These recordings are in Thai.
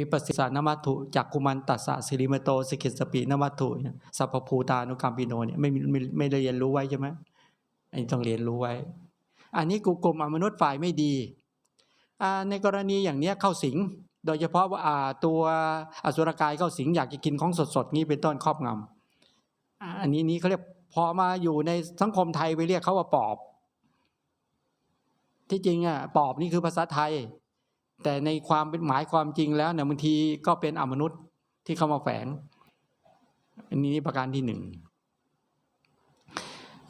วิปัสสิสานมัตถุจักกุมันตัสสะสิริมโตสิกิสปินมัตถุสัพพภูตานุกรรมปิโนเนี่ยไม่มีไม่ไม่ได้เรียนรู้ไว้ใช่ไหมอันนี้ต้องเรียนรู้ไว้ อันนี้กูกลุ่มอมนุษย์ฝ่ายไม่ดีในกรณีอย่างเนี้ยเข้าสิง โดยเฉพาะว่าตัวอสุรกายเข้าสิงอยากจะกินของสดๆนี้เป็นต้นครอบงำอ่าอันนี้นี้เขาเรียกพอมาอยู่ในสังคมไทยไปเรียกเขาว่าปอบ ที่จริงอะปอบนี่คือภาษาไทย แต่ในความเป็นหมายความจริงแล้วเนี่ยบางทีก็เป็นอมนุษย์ที่เข้ามาแฝง อันนี้ประการที่หนึ่ง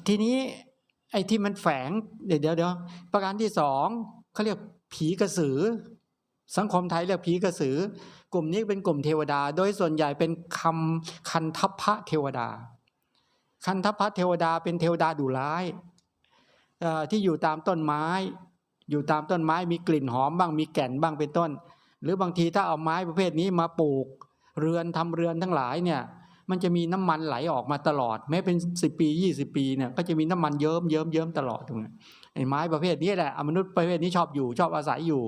ทีนี้ไอ้ที่มันแฝงเดี๋ยวเดี๋ยวประการที่สองเขาเรียกผีกระสือ สังคมไทยเรียกผีกระสือ กลุ่มนี้เป็นกลุ่มเทวดา โดยส่วนใหญ่เป็นคำคันทัพพระเทวดา คันทัพพระเทวดาเป็นเทวดาดุร้ายที่อยู่ตามต้นไม้ อยู่ตามต้นไม้มีกลิ่นหอมบ้างมีแก่นบ้างเป็นต้น หรือบางทีถ้าเอาไม้ประเภทนี้มาปลูก เรือนทำเรือนทั้งหลายเนี่ยมันจะมีน้ำมันไหลออกมาตลอด แม้เป็นสิบปียี่สิบปีเนี่ยก็จะมีน้ำมันเยิ้มเยิ้มเยิ้มตลอดตรงนี้ไอ้ไม้ประเภทนี้แหละมนุษย์ประเภทนี้ชอบอยู่ชอบอาศัยอยู่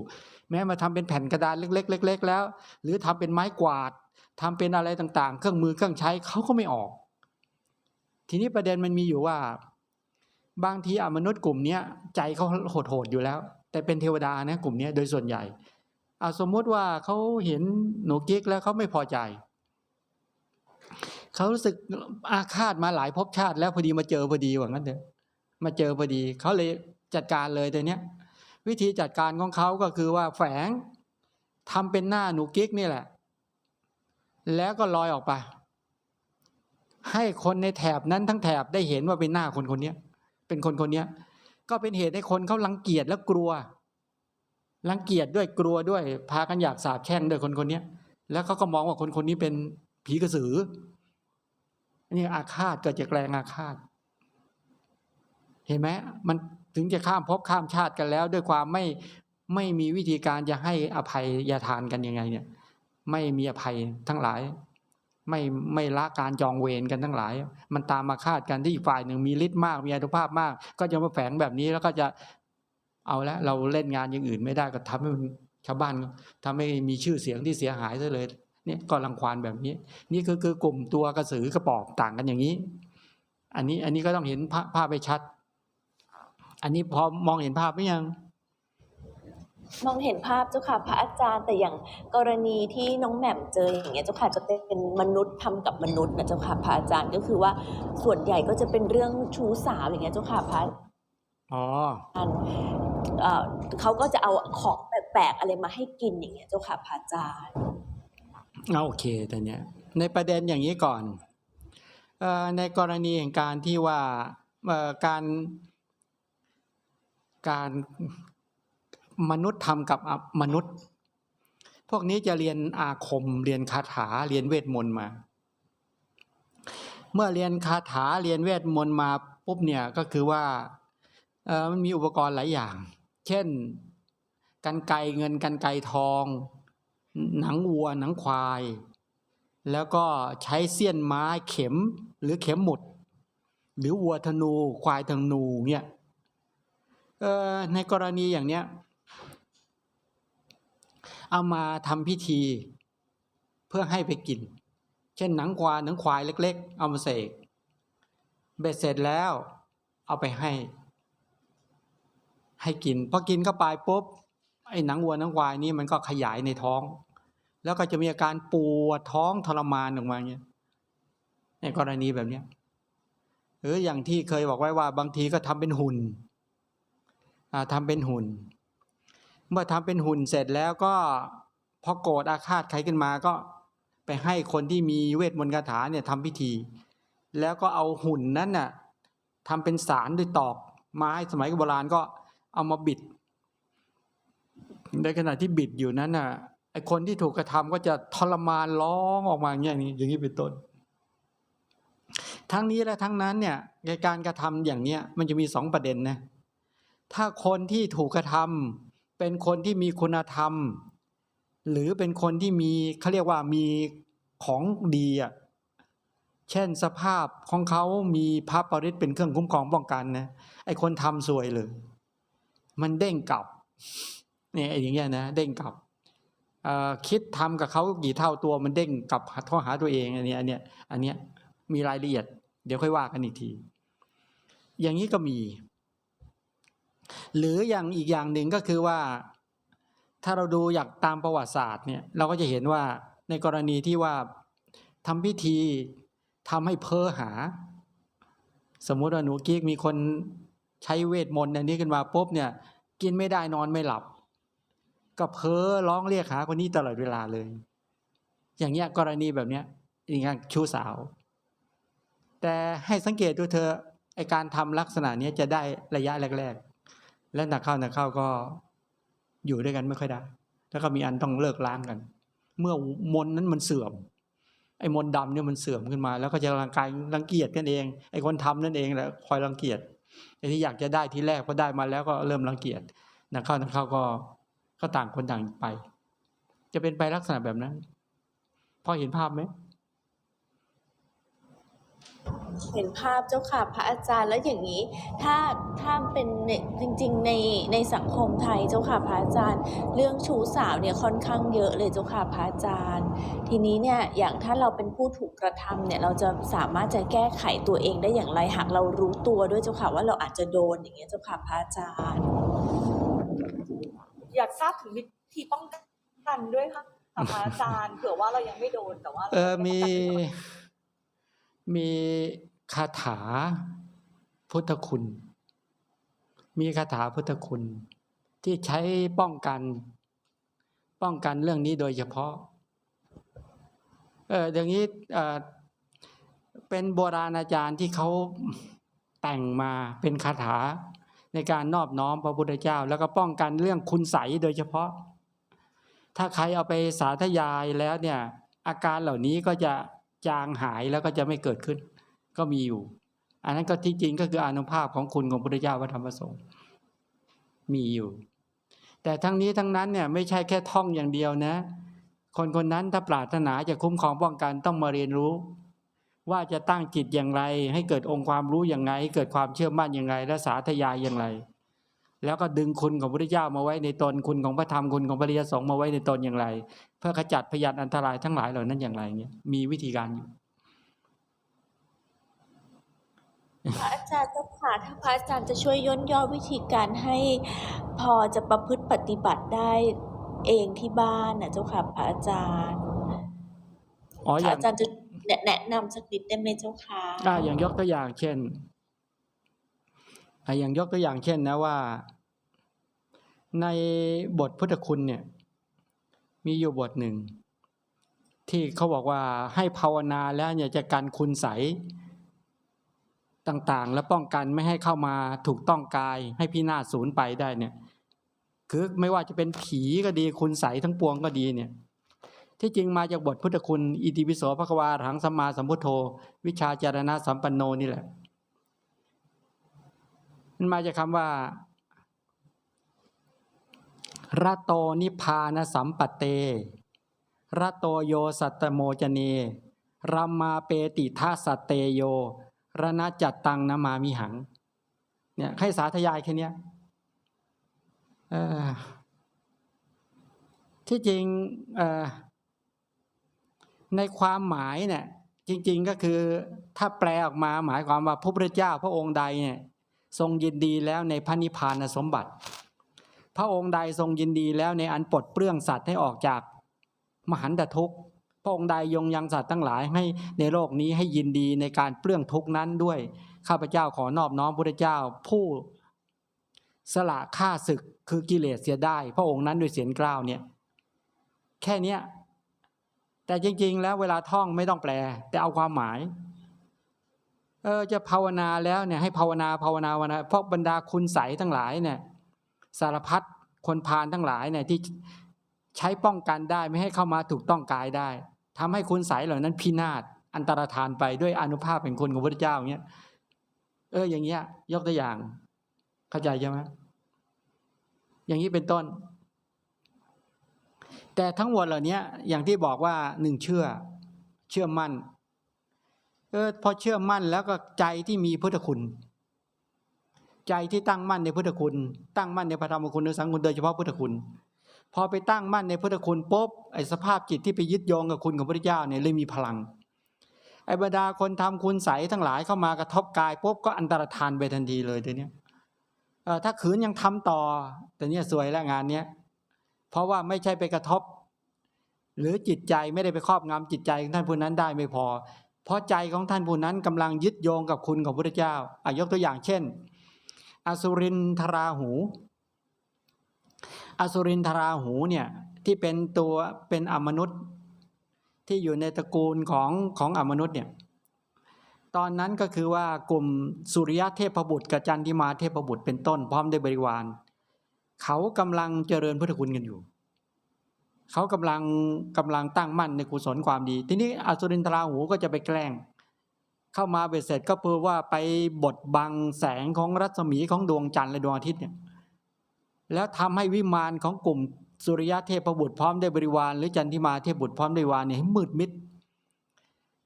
แม้มาทำเป็นแผ่นกระดานเล็ก ๆ เล็ก ๆ แล้ว หรือทำเป็นไม้กวาดทำเป็นอะไรต่างๆ เครื่องมือเครื่องใช้เขาก็ไม่ออก ทีนี้ประเด็นมันมีอยู่ว่า บางทีอมนุษย์กลุ่มเนี้ยใจเขาโหดๆอยู่แล้ว แต่เป็นเทวดานะกลุ่มเนี้ยโดยส่วนใหญ่เอาสมมติว่าเขาเห็นหนูกิ๊กแล้วเขาไม่พอใจ เขารู้สึกอาฆาตมาหลายภพชาติ แล้วพอดีมาเจอพอดีว่างั้นเถอะมาเจอพอดีเขาเลยจัดการเลยตัวเนี้ย วิธีจัดการของเขาก็คือว่าแฝงทำเป็นหน้าหนูกิ๊กนี่แหละ แล้วก็ลอยออกไป ให้คนในแถบนั้นทั้งแถบได้เห็นว่าเป็นหน้าคนคนนี้ เป็นคนคนนี้ก็เป็นเหตุให้คนเขารังเกียจและกลัวรังเกียจด้วยกลัวด้วย พากันอยากสาบแช่งด้วยคนคนนี้แล้วเขาก็มองว่าคนคนนี้เป็นผีกระสืออันนี้อาฆาตเกิดจากแรงอาฆาต เห็นไหมมันถึงจะข้ามภพข้ามชาติกันแล้ว ด้วยความไม่ไม่มีวิธีการจะให้อภัยยาทานกันยังไงเนี่ย ไม่มีอภัยทั้งหลาย ไม่ไม่ละการจองเวรกันทั้งหลาย มันตามมาคาดกันที่อีกฝ่ายหนึ่งมีฤทธิ์มากมีอานุภาพมาก ก็จะมาแฝงแบบนี้แล้วก็จะเอาละเราเล่นงานอย่างอื่นไม่ได้ก็ทำให้มันชาวบ้านทำให้มีชื่อเสียงที่เสียหายซะเลยเนี่ยก็รังควานแบบนี้ นี่คือคือกลุ่มตัวกระสือกระปอบต่างกันอย่างนี้ อันนี้อันนี้ก็ต้องเห็นภาพภาพไปชัด อันนี้พอมองเห็นภาพไหมยัง มองเห็นภาพเจ้าค่ะพระอาจารย์แต่อย่างกรณีที่น้องแหม่มเจออย่างเงี้ยเจ้าค่ะจะเป็นมนุษย์ทำกับมนุษย์นะเจ้าค่ะพระอาจารย์ก็คือว่าส่วนใหญ่ก็จะเป็นเรื่องชู้สาวอย่างเงี้ยเจ้าค่ะพระอ๋ออาจารย์เอ่อเขาก็จะเอาของแปลกๆอะไรมาให้กินอย่างเงี้ยเจ้าค่ะพระอาจารย์เอาโอเคแต่เนี้ยในประเด็นอย่างนี้ก่อนเอ่อในกรณีแห่งการที่ว่าเอ่อการการ มนุษย์ทำกับมนุษย์ พวกนี้จะเรียนอาคม เรียนคาถาเรียนเวทมนต์มา เมื่อเรียนคาถาเรียนเวทมนต์มาปุ๊บเนี่ยก็คือว่ามันมีอุปกรณ์หลายอย่าง เช่นกันไกเงินกันไกทอง หนังวัวหนังควาย แล้วก็ใช้เสี้ยนไม้เข็มหรือเข็มหมุด หรือวัวธนูควายธนูเนี่ยในกรณีอย่างเนี้ย เอามาทำพิธีเพื่อให้ไปกิน เช่นหนังควายหนังควายเล็ก ๆ เอามาเสกเบ็ดเสร็จแล้วเอาไปให้ ให้กินพอกินเข้าไปปุ๊บไอ้หนังวัวหนังควายนี่มันก็ขยายในท้อง แล้วก็จะมีอาการปวดท้องทรมานออกมาเงี้ยในกรณีแบบเนี้ยหรืออย่างที่เคยบอกไว้ว่าบางทีก็ทำเป็นหุ่นอ่าทำเป็นหุ่น เมื่อทำเป็นหุ่นเสร็จแล้วก็พอโกรธอาฆาตใครขึ้นมาก็ไปให้คนที่มีเวทมนต์คาถาเนี่ยทำพิธี แล้วก็เอาหุ่นนั้นน่ะทำเป็นสารด้วยตอกไม้สมัยโบราณก็เอามาบิด ในขณะที่บิดอยู่นั้นน่ะไอคนที่ถูกกระทำก็จะทรมานร้องออกมาอย่างนี้อย่างนี้เป็นต้น ทั้งนี้และทั้งนั้นเนี่ยในการกระทำอย่างเนี้ยมันจะมีสองประเด็นนะถ้าคนที่ถูกกระทำ เป็นคนที่มีคุณธรรม หรือเป็นคนที่มีเขาเรียกว่ามีของดีอะเช่นสภาพของเขามีพระปริตเป็นเครื่องคุ้มครองป้องกันนะไอคนทำสวยเลยมันเด้งกลับเนี่ยไอ้อย่างเงี้ยนะเด้งกลับคิดทำกับเขากี่เท่าตัวมันเด้งกลับเข้าหาตัวเองอันนี้อันเนี้ยอันเนี้ยมีรายละเอียด เดี๋ยวค่อยว่ากันอีกที อย่างนี้ก็มี หรืออย่างอีกอย่างหนึ่งก็คือว่า ถ้าเราดูอยากตามประวัติศาสตร์เนี่ยเราก็จะเห็นว่าในกรณีที่ว่าทำพิธีทำให้เพ้อหา สมมุติว่าหนูกิ๊กมีคนใช้เวทมนต์อันนี้ขึ้นมาปุ๊บเนี่ย กินไม่ได้นอนไม่หลับ ก็เพ้อร้องเรียกหาคนนี้ตลอดเวลาเลย อย่างเงี้ยกรณีแบบเนี้ยอย่างเงี้ยชู้สาว แต่ให้สังเกตดูเธอไอการทำลักษณะเนี้ยจะได้ระยะแรก ๆ และหนักเข้าหนักเข้าก็อยู่ด้วยกันไม่ค่อยได้ แล้วก็มีอันต้องเลิกล้างกัน เมื่อมนนั้นมันเสื่อม ไอ้มนดำเนี่ยมันเสื่อมขึ้นมา แล้วก็จะรังกายรังเกียจกันเอง ไอ้คนทำนั่นเองแหละคอยรังเกียจไอ้ที่อยากจะได้ที่แรกพอได้มาแล้วก็เริ่มรังเกียจหนักเข้าหนักเข้าก็ก็ต่างคนต่างไป จะเป็นไปลักษณะแบบนั้น พอเห็นภาพไหม เห็นภาพเจ้าค่ะพระอาจารย์แล้วอย่างนี้ ถ้าถ้าเป็นในจริง ๆ ในในสังคมไทยเจ้าค่ะพระอาจารย์ เรื่องชู้สาวเนี่ยค่อนข้างเยอะเลยเจ้าค่ะพระอาจารย์ ทีนี้เนี่ยอย่างถ้าเราเป็นผู้ถูกกระทำเนี่ยเราจะสามารถจะแก้ไขตัวเองได้อย่างไรหากเรารู้ตัวด้วยเจ้าค่ะว่าเราอาจจะโดนอย่างเงี้ยเจ้าค่ะพระอาจารย์ อยากทราบถึงวิธีป้องกันด้วยค่ะค่ะพระอาจารย์เผื่อว่าเรายังไม่โดนแต่ว่าเออรามีป้งกันไว้ก่อนมี คาถาพุทธคุณ มีคาถาพุทธคุณ ที่ใช้ป้องกัน ป้องกันเรื่องนี้โดยเฉพาะ เอออย่างนี้เออเป็นโบราณอาจารย์ที่เขาแต่งมาเป็นคาถาในการนอบน้อมพระพุทธเจ้า แล้วก็ป้องกันเรื่องคุณใสยโดยเฉพาะ ถ้าใครเอาไปสาธยายแล้วเนี่ยอาการเหล่านี้ก็จะจางหายแล้วก็จะไม่เกิดขึ้น ก็มีอยู่ อันนั้นก็ที่จริงก็คืออนุภาพของคุณของพระพุทธเจ้าพระธรรมพระสงฆ์มีอยู่ แต่ทั้งนี้ทั้งนั้นเนี่ยไม่ใช่แค่ท่องอย่างเดียวนะ คนคนนั้นถ้าปรารถนาจะคุ้มครองป้องกันต้องมาเรียนรู้ ว่าจะตั้งจิตอย่างไร ให้เกิดองค์ความรู้อย่างไรให้เกิดความเชื่อมั่นอย่างไรและสาธยายอย่างไร แล้วก็ดึงคุณของพระพุทธเจ้ามาไว้ในตนคุณของพระธรรมคุณของพระริยสงฆ์มาไว้ในตนอย่างไร เพื่อขจัดพยานอันตรายทั้งหลายเหล่านั้นอย่างไรเนี่ยมีวิธีการอยู่ พระอาจารย์เจ้าค่ะถ้าพระอาจารย์จะช่วยย่นย่อวิธีการให้พอจะประพฤติปฏิบัติได้เองที่บ้านนะเจ้าค่ะพระอาจารย์อ๋อพอระย่างอาจารย์จะแนะแนะนำสักนิดได้ไหมเจ้าค่ะอ่าอย่างยกตัวอย่างเช่นอ่าอย่างยกตัวอย่างเช่นนะว่า ในบทพุทธคุณเนี่ย มีอยู่บทหนึ่ง ที่เขาบอกว่าให้ภาวนาแล้วเนี่ยจะกันคุณใสย ต่างๆ และป้องกันไม่ให้เข้ามาถูกต้องกายให้พินาศสูญไปได้เนี่ยคือไม่ว่าจะเป็นผีก็ดีคุณใสทั้งปวงก็ดีเนี่ยที่จริงมาจากบทพุทธคุณอิติปิโสภควารหังสัมมาสัมพุทโธ วิชาจารณะสัมปันโนนี่แหละมันมาจากคำว่าระโตนิพานสัมปเตระโตโยสัตตโมจเนรัมมาเปติทัสสตเตโย ระณจัตตังนามามิหัง เนี่ยให้สาธยายแค่เนี้ยที่จริงในความหมายเนี่ยจริง ๆก็คือถ้าแปลออกมาหมายความว่าพระพุทธเจ้าพระองค์ใดเนี่ยทรงยินดีแล้วในพระนิพพานสมบัติ พระองค์ใดทรงยินดีแล้วในอันปลดเปลื้องสัตว์ให้ออกจากมหันตทุกข์ พระองค์ใดยงยังสัตว์ทั้งหลายให้ในโลกนี้ให้ยินดีในการเปลื้องทุกนั้นด้วย ข้าพเจ้าขอนอบน้อมพระเจ้าผู้สละฆ่าศึกคือกิเลสเสียได้ พระองค์นั้นด้วยเสียงกล้าวเนี่ยแค่เนี้ยแต่จริง ๆ แล้วเวลาท่องไม่ต้องแปล แต่เอาความหมาย เออจะภาวนาแล้วเนี่ยให้ภาวนาภาวนาภาวนาเพราะบรรดาคุณใสทั้งหลายเนี่ยสารพัดคนพาลทั้งหลายเนี่ยที่ใช้ป้องกันได้ไม่ให้เข้ามาถูกต้องกายได้ ทำให้คุณใสยเหล่านั้นพินาศอันตรธานไปด้วยอนุภาพแห่งคุณของพระเจ้าอย่างเงี้ยเอออย่างเงี้ย ยกตัวอย่าง เข้าใจใช่ไหมอย่างนี้เป็นต้น แต่ทั้งหมดเหล่านี้อย่างที่บอกว่าหนึ่งเชื่อ เชื่อมั่นเออพอเชื่อมั่นแล้วก็ใจที่มีพุทธคุณ ใจที่ตั้งมั่นในพุทธคุณ ตั้งมั่นในพระธรรมคุณในสังคุณโดยเฉพาะพุทธคุณ พอไปตั้งมั่นในพุทธคุณปุ๊บไอ้สภาพจิตที่ไปยึดโยงกับคุณของพระเจ้าเนี่ยเลยมีพลังไอ้บรรดาคนทำคุณใสทั้งหลายเข้ามากระทบกายปุ๊บก็อันตรธานไปทันทีเลยเดี๋ยวนี้ถ้าขืนยังทำต่อแต่เนี่ยสวยแล้วงานเนี้ยเพราะว่าไม่ใช่ไปกระทบ หรือจิตใจไม่ได้ไปครอบงำจิตใจของท่านผู้นั้นได้ไม่พอ เพราะใจของท่านผู้นั้นกำลังยึดโยงกับคุณของพระเจ้าอายกตัวอย่างเช่นอสุรินทราหู อสุรินทราหูเนี่ยที่เป็นตัวเป็นอมนุษย์ที่อยู่ในตระกูลของของอมนุษย์เนี่ยตอนนั้นก็คือว่ากลุ่มสุริยะเทพบุตรกับจันทิมาเทพบุตรเป็นต้นพร้อมด้วยบริวาร เขากำลังเจริญพุทธคุณกันอยู่ เขากำลังกำลังตั้งมั่นในกุศลความดี ทีนี้อสุรินทราหูก็จะไปแกล้ง เข้ามาเบ็ดเสร็จก็เพื่อว่าไปบดบังแสงของรัศมีของดวงจันทร์และดวงอาทิตย์เนี่ย แล้วทำให้วิมานของกลุ่มสุริยะเทพบุตรพร้อมได้บริวาร หรือจันทิมาเทพบุตรพร้อมได้วารเนี่ยมืดมิด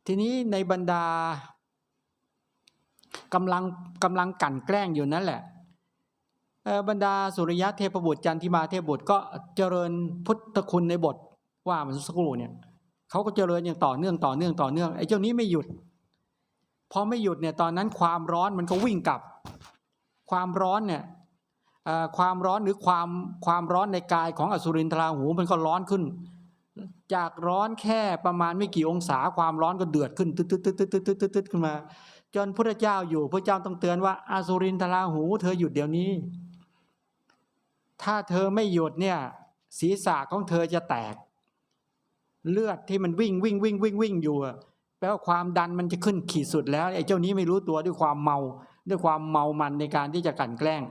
ทีนี้ในบรรดากำลังกำลังกั่นแกล้งอยู่นั่นแหละบรรดาสุริยะเทพบุตรจันทิมาเทพบุตรก็เจริญพุทธคุณในบทว่ามันสักครู่เนี่ยเขาก็เจริญอย่างต่อเนื่องต่อเนื่องต่อเนื่องไอ้เจ้านี้ไม่หยุดพอไม่หยุดเนี่ยตอนนั้นความร้อนมันก็วิ่งกลับ ความร้อนเนี่ย ความร้อนหรือความความร้อนในกายของอสุรินทราหูมันก็ร้อนขึ้น จากร้อนแค่ประมาณไม่กี่องศาความร้อนก็เดือดขึ้นตึ๊ดตึ๊ดตึ๊ดตึ๊ดตึ๊ดตึ๊ดขึ้นมา จนพระเจ้าอยู่พระเจ้าต้องเตือนว่าอสุรินทราหู เธอหยุดเดี๋ยวนี้ ถ้าเธอไม่หยุดเนี่ยศีรษะของเธอจะแตก เลือดที่มันวิ่งวิ่งวิ่งวิ่งวิ่งอยู่แปลว่าความดันมันจะขึ้นขีดสุดแล้วไอ้เจ้านี้ไม่รู้ตัวด้วยความเมา ด้วยความเมามันในการที่จะกันแกล้ง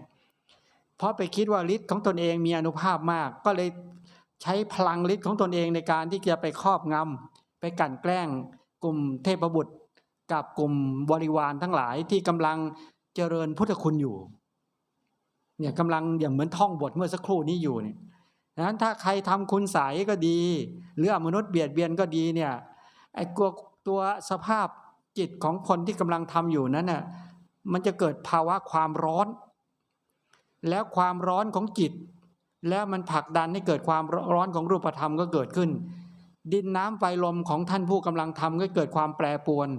เพราะไปคิดว่าฤทธิ์ของตนเองมีอนุภาพมาก ก็เลยใช้พลังฤทธิ์ของตนเองในการที่จะไปครอบงำไปกั่นแกล้ง กลุ่มเทพบุตร กับกลุ่มบริวารทั้งหลายที่กำลังเจริญพุทธคุณอยู่เนี่ยกำลังอย่างเหมือนท่องบทเมื่อสักครู่นี้อยู่เนี่ยดังนั้นถ้าใครทำคุณใสยก็ดี หรืออมนุษย์เบียดเบียนก็ดีเนี่ยไอ้ตัวตัวสภาพจิตของคนที่กำลังทำอยู่นั้นน่ะมันจะเกิดภาวะความร้อน แล้วความร้อนของจิต แล้วมันผลักดันให้เกิดความร้อนของรูปธรรมก็เกิดขึ้น ดินน้ำไฟลมของท่านผู้กำลังทำก็เกิดความแปรปรวน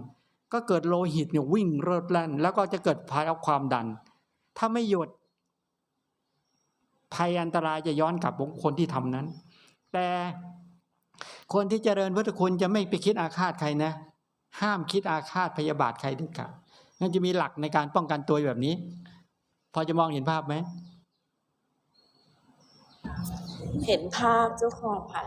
ก็เกิดโลหิตเนี่ยวิ่งเริดแล่นแล้วก็จะเกิดภาวะความดัน ถ้าไม่หยุดภัยอันตรายจะย้อนกลับของคนที่ทำนั้น แต่คนที่เจริญพุทธคุณจะไม่ไปคิดอาฆาตใครนะ ห้ามคิดอาฆาตพยาบาทใครเด็ดขาดนั่นจะมีหลักในการป้องกันตัวแบบนี้ พอจะมองเห็นภาพไหม เห็นภาพเจ้าของพระ